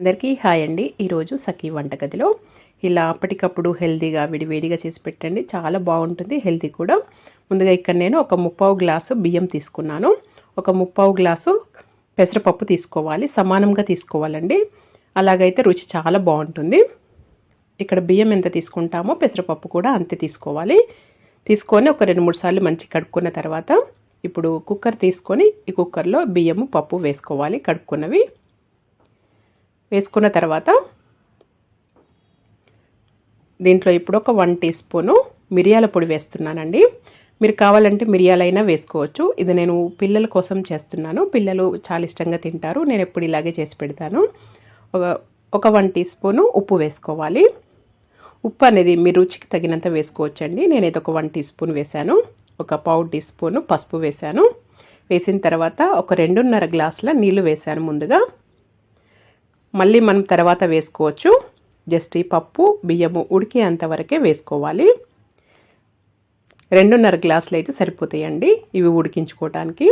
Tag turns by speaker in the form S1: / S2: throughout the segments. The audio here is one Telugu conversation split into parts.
S1: అందరికీ హాయ్ అండి. ఈరోజు సఖీ వంటగదిలో ఇలా అప్పటికప్పుడు హెల్తీగా విడివేడిగా చేసి పెట్టండి. చాలా బాగుంటుంది హెల్తీ కూడా. ముందుగా ఇక్కడ నేను ఒక ముప్పావు గ్లాసు బియ్యం తీసుకున్నాను. ఒక ముప్పావు గ్లాసు పెసరపప్పు తీసుకోవాలి సమానంగా తీసుకోవాలండి. అలాగైతే రుచి చాలా బాగుంటుంది. ఇక్కడ బియ్యం ఎంత తీసుకుంటామో పెసరపప్పు కూడా అంతే తీసుకోవాలి. తీసుకొని ఒక రెండు మూడు సార్లు మంచి కడుక్కున్న తర్వాత ఇప్పుడు కుక్కర్ తీసుకొని ఈ కుక్కర్లో బియ్యము పప్పు వేసుకోవాలి కడుక్కున్నవి. వేసుకున్న తర్వాత దీంట్లో ఇప్పుడు ఒక వన్ టీ స్పూను మిరియాల పొడి వేస్తున్నానండి. మీరు కావాలంటే మిరియాలైనా వేసుకోవచ్చు. ఇది నేను పిల్లల కోసం చేస్తున్నాను. పిల్లలు చాలా ఇష్టంగా తింటారు. నేను ఎప్పుడు ఇలాగే చేసి పెడతాను. ఒక వన్ టీ స్పూను ఉప్పు వేసుకోవాలి. ఉప్పు అనేది మీ రుచికి తగినంత వేసుకోవచ్చండి. నేనైతే ఒక వన్ టీ స్పూన్ వేశాను. ఒక పావు టీ స్పూను పసుపు వేశాను. వేసిన తర్వాత ఒక రెండున్నర గ్లాసుల నీళ్ళు వేశాను ముందుగా. మళ్ళీ మనం తర్వాత వేసుకోవచ్చు. జస్ట్ ఈ పప్పు బియ్యము ఉడికేంత వరకే వేసుకోవాలి. రెండున్నర గ్లాసులు అయితే సరిపోతాయండి ఇవి ఉడికించుకోవడానికి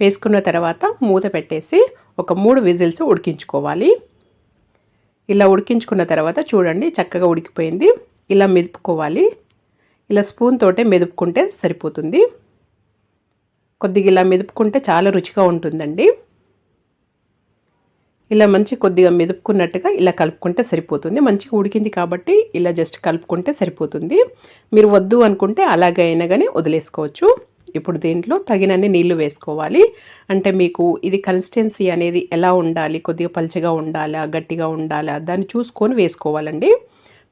S1: వేసుకున్న తర్వాత మూత పెట్టేసి ఒక మూడు విజిల్స్ ఉడికించుకోవాలి. ఇలా ఉడికించుకున్న తర్వాత చూడండి చక్కగా ఉడికిపోయింది. ఇలా మెదుపుకోవాలి. ఇలా స్పూన్ తోటే మెదుపుకుంటే సరిపోతుంది. కొద్దిగా ఇలా మెదుపుకుంటే చాలా రుచిగా ఉంటుందండి. ఇలా మంచి కొద్దిగా మెదుపుకున్నట్టుగా ఇలా కలుపుకుంటే సరిపోతుంది. మంచిగా ఉడికింది కాబట్టి ఇలా జస్ట్ కలుపుకుంటే సరిపోతుంది. మీరు వద్దు అనుకుంటే అలాగే అయినా కానీ వదిలేసుకోవచ్చు. ఇప్పుడు దీంట్లో తగినన్ని నీళ్ళు వేసుకోవాలి. అంటే మీకు ఇది కన్సిస్టెన్సీ అనేది ఎలా ఉండాలి కొద్దిగా పల్చగా ఉండాలా గట్టిగా ఉండాలా దాన్ని చూసుకొని వేసుకోవాలండి.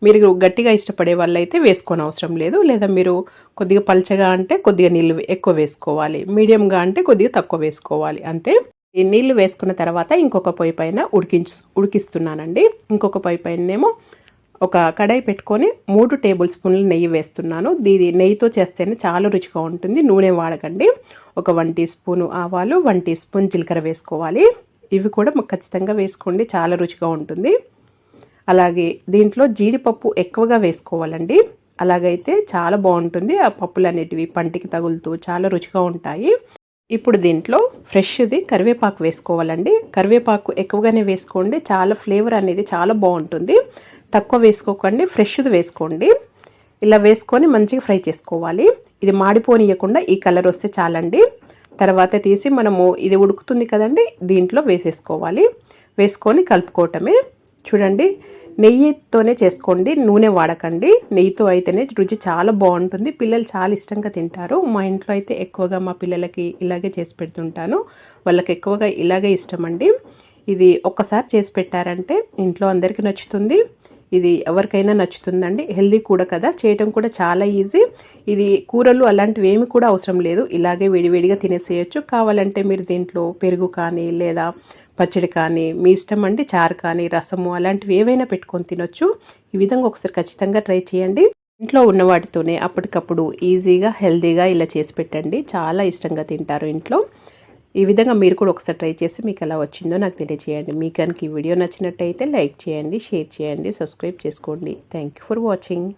S1: మీరు గట్టిగా ఇష్టపడే వాళ్ళైతే వేసుకోని అవసరం లేదు. లేదా మీరు కొద్దిగా పల్చగా అంటే కొద్దిగా నీళ్ళు ఎక్కువ వేసుకోవాలి. మీడియంగా అంటే కొద్దిగా తక్కువ వేసుకోవాలి. అంతే. నీళ్ళు వేసుకున్న తర్వాత ఇంకొక పొయ్యి పైన ఉడికించు ఉడికిస్తున్నానండి. ఇంకొక పొయ్యి పైనేమో ఒక కడాయి పెట్టుకొని మూడు టేబుల్ స్పూన్లు నెయ్యి వేస్తున్నాను. దీది నెయ్యితో చేస్తేనే చాలా రుచిగా ఉంటుంది. నూనె వాడకండి. ఒక వన్ టీ స్పూను ఆవాలు వన్ టీ స్పూన్ జీలకర్ర వేసుకోవాలి. ఇవి కూడా ఖచ్చితంగా వేసుకోండి. చాలా రుచిగా ఉంటుంది. అలాగే దీంట్లో జీడిపప్పు ఎక్కువగా వేసుకోవాలండి. అలాగైతే చాలా బాగుంటుంది. ఆ పప్పులు అనేటివి పంటికి తగులుతూ చాలా రుచిగా ఉంటాయి. ఇప్పుడు దీంట్లో ఫ్రెష్ది కరివేపాకు వేసుకోవాలండి. కరివేపాకు ఎక్కువగానే వేసుకోండి. చాలా ఫ్లేవర్ అనేది చాలా బాగుంటుంది. తక్కువ వేసుకోకండి. ఫ్రెష్ది వేసుకోండి. ఇలా వేసుకొని మంచిగా ఫ్రై చేసుకోవాలి. ఇది మాడిపోనియకుండా ఈ కలర్ వస్తే చాలండి. తర్వాత తీసి మనము ఇది ఉడుకుతుంది కదండి దీంట్లో వేసేసుకోవాలి. వేసుకొని కలుపుకోవటమే. చూడండి నెయ్యితోనే చేసుకోండి నూనె వాడకండి. నెయ్యితో అయితేనే రుచి చాలా బాగుంటుంది. పిల్లలు చాలా ఇష్టంగా తింటారు. మా ఇంట్లో అయితే ఎక్కువగా మా పిల్లలకి ఇలాగే చేసి పెడుతుంటాను. వాళ్ళకి ఎక్కువగా ఇలాగే ఇష్టం అండి ఇది ఒక్కసారి చేసి పెట్టారంటే ఇంట్లో అందరికీ నచ్చుతుంది. ఇది ఎవరికైనా నచ్చుతుందండి. హెల్దీ కూడా కదా. చేయటం కూడా చాలా ఈజీ. ఇది కూరలు అలాంటివి ఏమి కూడా అవసరం లేదు. ఇలాగే వేడివేడిగా తినేసేయచ్చు. కావాలంటే మీరు దీంట్లో పెరుగు కానీ లేదా పచ్చడి కానీ మీ ఇష్టం అండి చారు కానీ రసము అలాంటివి ఏవైనా పెట్టుకొని తినొచ్చు. ఈ విధంగా ఒకసారి ఖచ్చితంగా ట్రై చేయండి. ఇంట్లో ఉన్న వాటితోనే అప్పటికప్పుడు ఈజీగా హెల్తీగా ఇలా చేసి పెట్టండి. చాలా ఇష్టంగా తింటారు ఇంట్లో. ఈ విధంగా మీరు కూడా ఒకసారి ట్రై చేసి మీకు ఎలా వచ్చిందో నాకు తెలియజేయండి. మీకు కనుక ఈ వీడియో నచ్చినట్టయితే లైక్ చేయండి షేర్ చేయండి సబ్స్క్రైబ్ చేసుకోండి. Thank for watching.